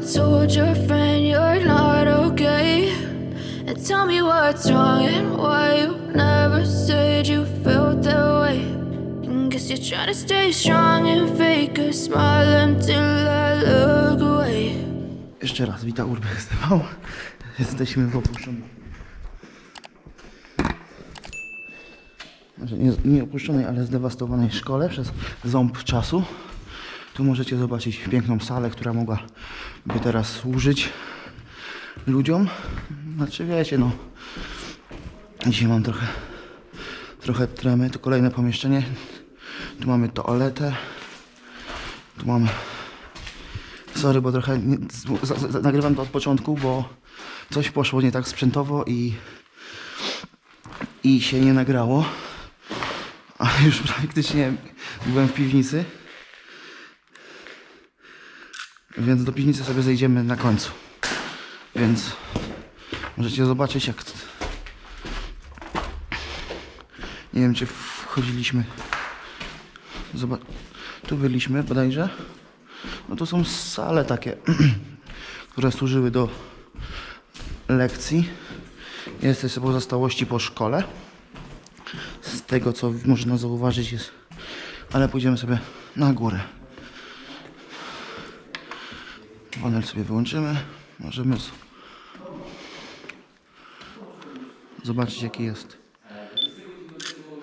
told your friend you're not okay? And tell me what's wrong and why you never said you felt that way. And guess you're trying to stay strong and fake a smile until I look away. Jeszcze raz, Wita Urbech zdawał. Jesteśmy w opuszczonej. Znaczy nie, nie opuszczonej, ale zdewastowanej szkole przez ząb czasu. Tu możecie zobaczyć piękną salę, która mogłaby teraz służyć ludziom. Znaczy wiecie, no. Dzisiaj mam trochę, trochę tremy. Tu kolejne pomieszczenie. Tu mamy toaletę. Tu mamy Sorry, bo trochę nie, z, z, nagrywam to od początku, bo coś poszło nie tak sprzętowo i, i się nie nagrało. A już praktycznie byłem w piwnicy. Więc do piwnicy sobie zejdziemy na końcu. Więc możecie zobaczyć jak... Nie wiem czy wchodziliśmy... Zobacz... Tu byliśmy bodajże. No to są sale takie, które służyły do lekcji. Jest też pozostałości po szkole. Z tego co można zauważyć jest. Ale pójdziemy sobie na górę. Panel sobie wyłączymy. Możemy zobaczyć jaki jest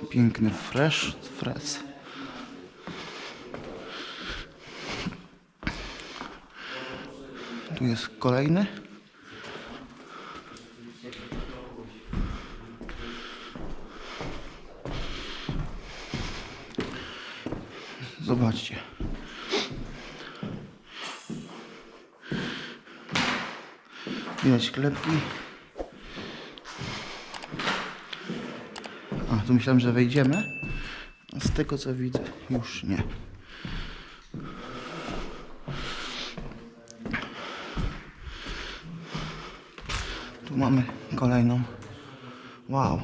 piękny fresh, fresh. Tu jest kolejny. Zobaczcie. Widać klepki. A, tu myślałem, że wejdziemy. A z tego co widzę, już nie. Tu mamy kolejną. Wow.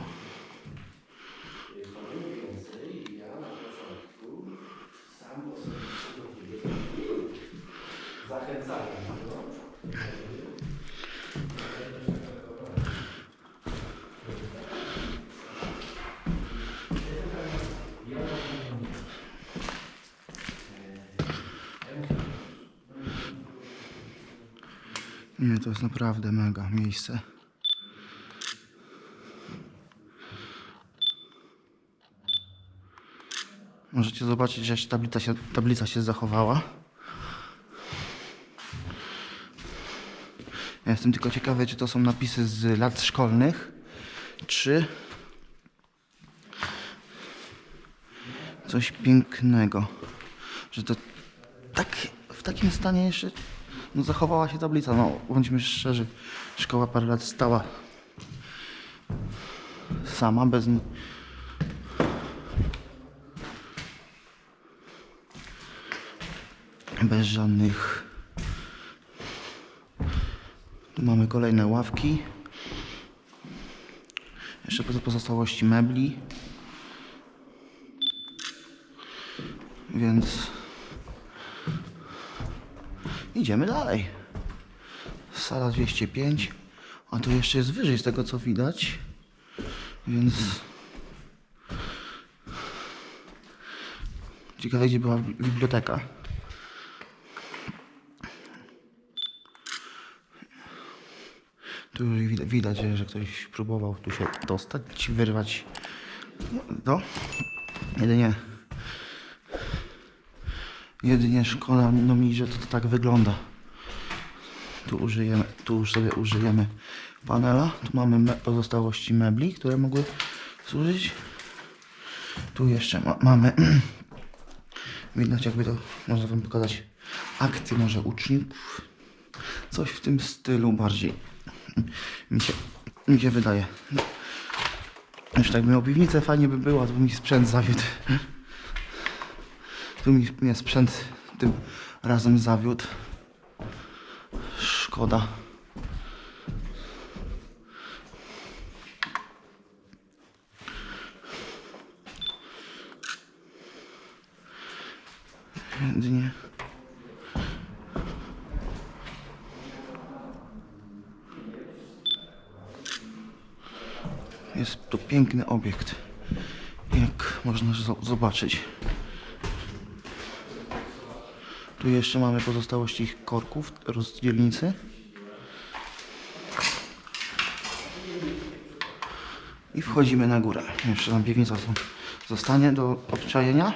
Nie, to jest naprawdę mega miejsce. Możecie zobaczyć, że tablica się, tablica się zachowała. Ja jestem tylko ciekawy, czy to są napisy z lat szkolnych, czy coś pięknego. Że to tak w takim stanie jeszcze no, zachowała się tablica. No, bądźmy szczerzy, szkoła parę lat stała sama, bez, bez żadnych. Tu mamy kolejne ławki. Jeszcze pozostałości mebli. Więc idziemy dalej. Sala 205. A tu jeszcze jest wyżej z tego co widać. Więc ciekawe gdzie była bi- biblioteka. Tu widać, widać, że ktoś próbował tu się dostać, wyrwać. No, jedynie. Jedynie szkoda no mi, że to, to tak wygląda. Tu użyjemy, tu już sobie użyjemy panela. Tu mamy me pozostałości mebli, które mogły służyć. Tu jeszcze ma mamy. Widać jakby to, można wam pokazać akty może uczniów. Coś w tym stylu bardziej mi się, mi się wydaje. Już tak miał piwnicę, fajnie by było, to by mi sprzęt zawiódł. Tu mi mnie sprzęt tym razem zawiódł. Szkoda. Dnie. Jest to piękny obiekt, jak można zobaczyć. Tu jeszcze mamy pozostałości ich korków, rozdzielnicy. I wchodzimy na górę. Jeszcze tam piwnica zo- zostanie do odczajenia.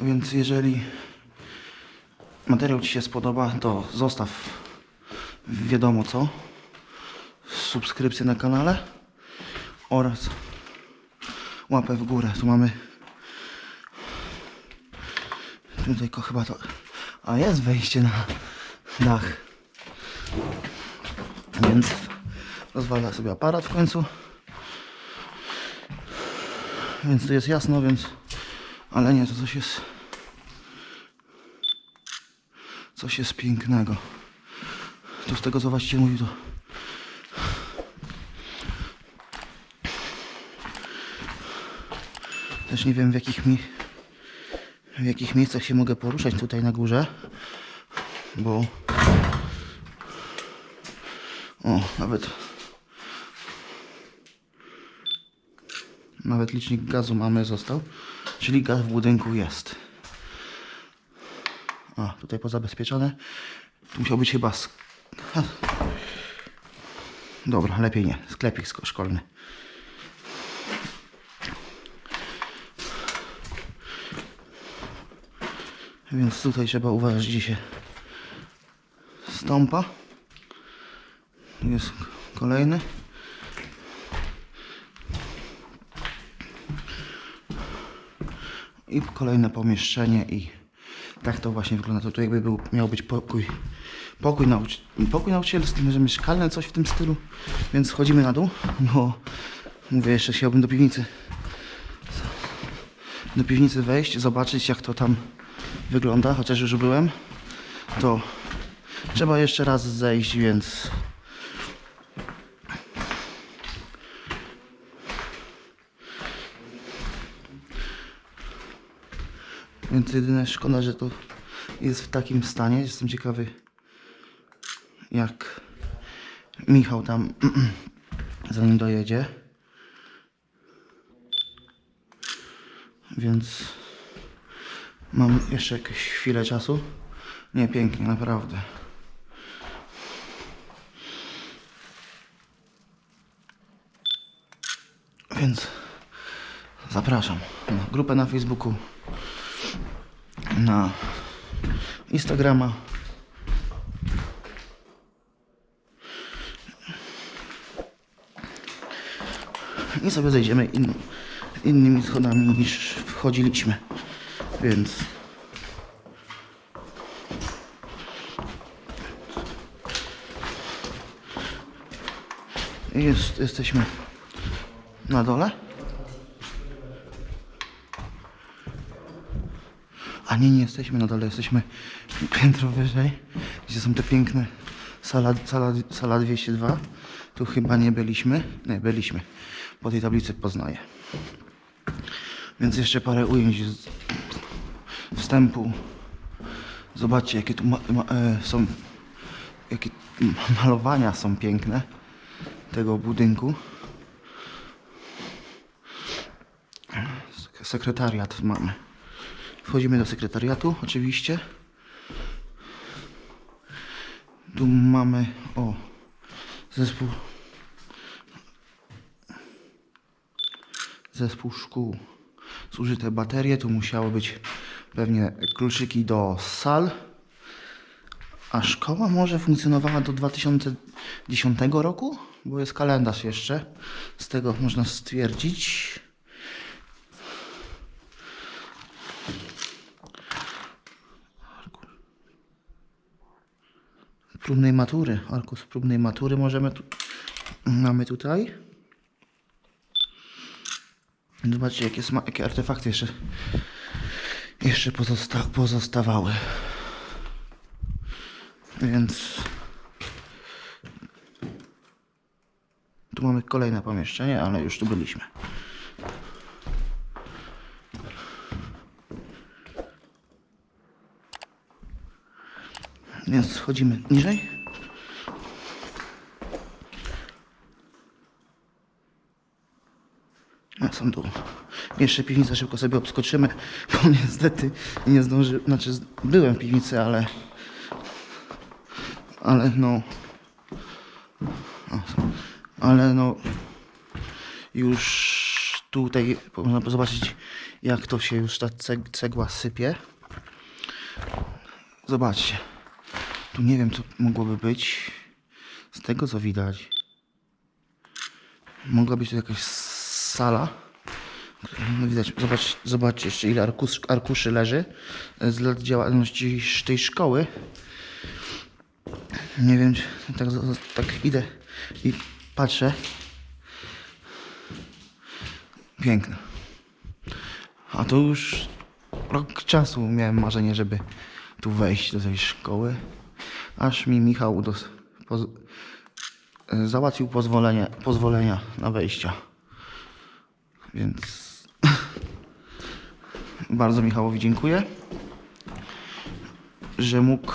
Więc jeżeli materiał Ci się spodoba, to zostaw wiadomo co, subskrypcję na kanale oraz łapę w górę. Tu mamy tutaj chyba to, a jest wejście na dach. Więc rozwalę sobie aparat w końcu. Więc tu jest jasno, więc ale nie, to coś jest coś jest pięknego. Tu z tego co właściciel mówił to też nie wiem w jakich mi w jakich miejscach się mogę poruszać tutaj na górze, bo o, nawet nawet licznik gazu mamy został, czyli gaz w budynku jest. A, tutaj pozabezpieczone. Tu musiał być chyba sk-. Dobra, lepiej nie. Sklepik szkolny. Więc tutaj trzeba uważać, gdzie się stąpa. Jest kolejny. I kolejne pomieszczenie i tak to właśnie wygląda. To tu jakby był, miał być pokój, pokój, nauczy, pokój nauczycielski, może mieszkalny, coś w tym stylu. Więc schodzimy na dół, bo mówię, jeszcze chciałbym do piwnicy do piwnicy wejść, zobaczyć jak to tam wygląda, chociaż już byłem, to trzeba jeszcze raz zejść, więc Więc jedyne szkoda, że to jest w takim stanie. Jestem ciekawy, jak Michał tam zanim dojedzie. Więc mam jeszcze jakieś chwilę czasu. Nie, pięknie, naprawdę. Więc zapraszam na grupę na Facebooku, na Instagrama. I sobie zejdziemy in, innymi schodami niż wchodziliśmy. Więc jest, jesteśmy na dole. A nie, nie jesteśmy na dole, jesteśmy piętro wyżej, gdzie są te piękne sala, sala, sala 202. Tu chyba nie byliśmy. Nie, byliśmy. Po tej tablicy poznaję. Więc jeszcze parę ujęć wstępu. Zobaczcie, jakie tu ma, ma, e, są, jakie malowania są piękne tego budynku. Sek- Sekretariat mamy. Wchodzimy do sekretariatu, oczywiście. Tu mamy, o, zespół, zespół szkół. Zużyte baterie, tu musiały być pewnie kluczyki do sal. A szkoła może funkcjonowała do 2010 roku, bo jest kalendarz jeszcze. Z tego można stwierdzić. próbnej matury. Arkus próbnej matury możemy tu, mamy tutaj. Zobaczcie jakie, jakie artefakty jeszcze, jeszcze pozosta pozostawały. Więc tu mamy kolejne pomieszczenie, ale już tu byliśmy. Więc schodzimy niżej. Ja sam dół. Jeszcze piwnicę szybko sobie obskoczymy, bo niestety nie zdąży, znaczy byłem w piwnicy, ale ale no ale no już tutaj można zobaczyć jak to się już ta ceg- cegła sypie. Zobaczcie. Tu nie wiem co mogłoby być. Z tego co widać. Mogła być to jakaś sala. No widać, zobacz, zobaczcie jeszcze ile arkus, arkuszy leży z lat działalności tej szkoły. Nie wiem, tak, tak idę i patrzę. Piękne. A to już rok czasu miałem marzenie, żeby tu wejść do tej szkoły. Aż mi Michał udos- poz- e, załatwił pozwolenie, pozwolenia na wejścia. Więc bardzo Michałowi dziękuję, że mógł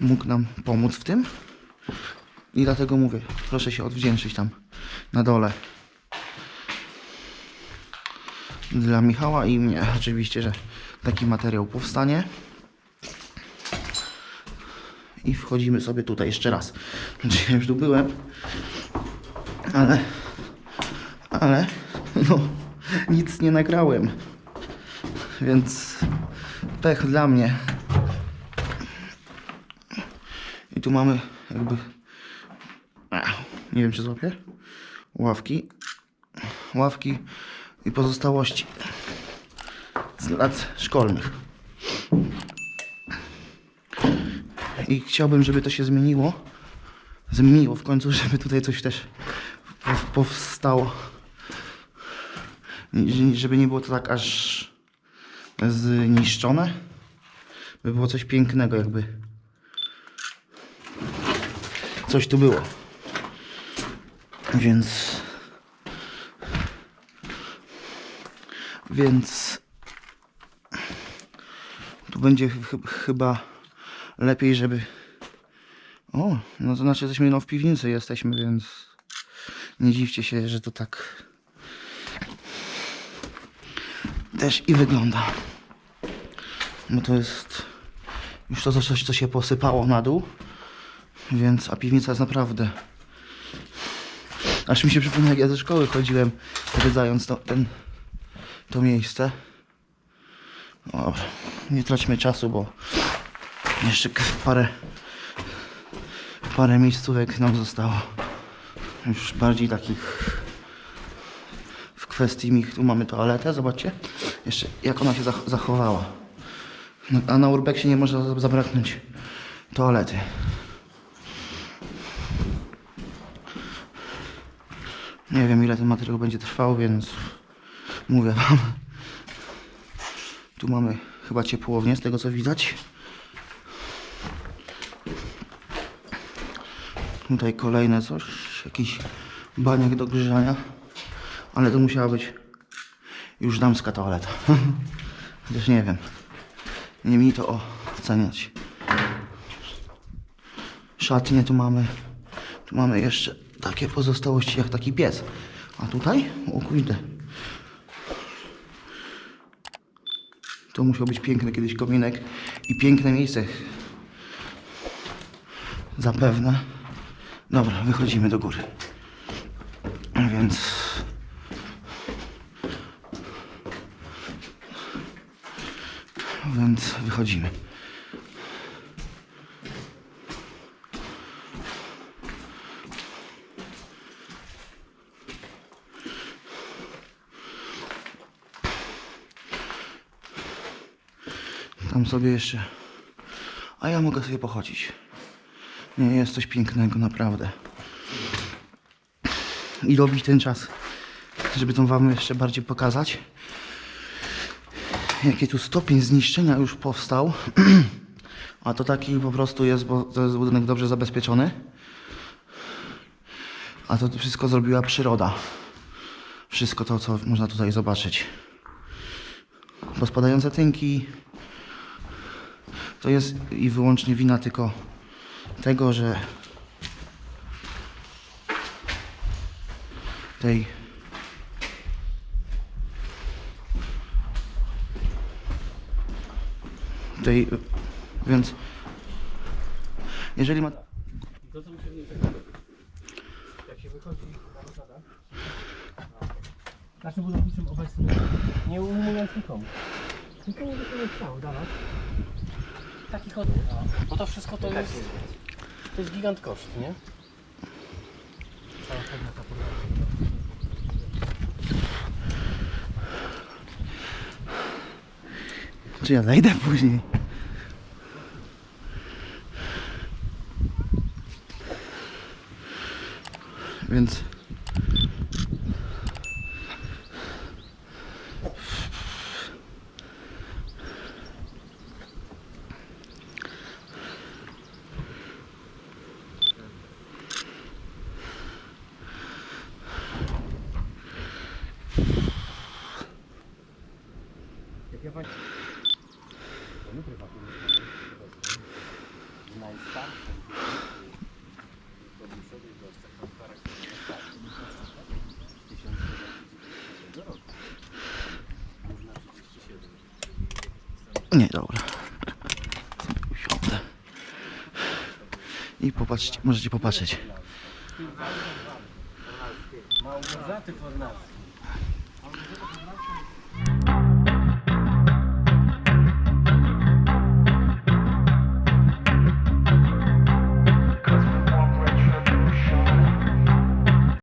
mógł nam pomóc w tym. I dlatego mówię, proszę się odwdzięczyć tam na dole. Dla Michała i mnie oczywiście, że taki materiał powstanie. I wchodzimy sobie tutaj jeszcze raz. Znaczy ja już tu byłem, ale, ale, no, nic nie nagrałem. Więc pech dla mnie. I tu mamy jakby, nie wiem czy złapię, ławki, ławki i pozostałości z lat szkolnych. I chciałbym, żeby to się zmieniło. Zmieniło w końcu, żeby tutaj coś też pow- powstało. Żeby nie było to tak aż zniszczone. By było coś pięknego jakby. Coś tu było. Więc... Więc... Tu będzie ch- chyba lepiej, żeby... O, no to znaczy jesteśmy no w piwnicy jesteśmy, więc nie dziwcie się, że to tak też i wygląda. Bo to jest już to coś, co się posypało na dół, więc a piwnica jest naprawdę... Aż mi się przypomina, jak ja do szkoły chodziłem, zwiedzając to, ten, to miejsce. Dobra, nie traćmy czasu, bo jeszcze parę parę miejscówek nam zostało. Już bardziej takich kwestii mi tu mamy toaletę, zobaczcie. Jeszcze jak ona się zach- zachowała. No, a na urbexie nie może za- zabraknąć toalety. Nie wiem ile ten materiał będzie trwał, więc mówię wam. Tu mamy chyba ciepłownię z tego co widać. Tutaj kolejne coś, jakiś baniak do grzania, ale to musiała być już damska toaleta. Chociaż nie wiem, nie mi to oceniać. Szatnie tu mamy, tu mamy jeszcze takie pozostałości jak taki piec. A tutaj, o kurde, to musiał być piękny kiedyś kominek i piękne miejsce. Zapewne. Dobra, wychodzimy do góry. Więc. Więc wychodzimy. Tam sobie jeszcze. A ja mogę sobie pochodzić. Nie jest coś pięknego, naprawdę. I robić ten czas, żeby to wam jeszcze bardziej pokazać. Jaki tu stopień zniszczenia już powstał. A to taki po prostu jest, bo to jest budynek dobrze zabezpieczony. A to wszystko zrobiła przyroda. Wszystko to, co można tutaj zobaczyć. Pospadające tynki. To jest i wyłącznie wina tylko tego, że tej tej więc jeżeli ma To co muszę wiedzieć, tak jak się wychodzi na zasadach, naszym budowniczym obecnym, nie ujmując nikomu. Nikomu by się nie chciało dawać taki chod. Bo to wszystko to jest, to jest gigant koszt, nie? Cała chodna ta podłoga. Czy ja zejdę później. Więc Jak ja właśnie... To my prywatnie najstarszym Dobuszowej wiosce w charakterze z 1930 roku. Można 37. nie dobra. Usiądę. I popatrzcie możecie popatrzeć. Małgorzaty Fornalskiej.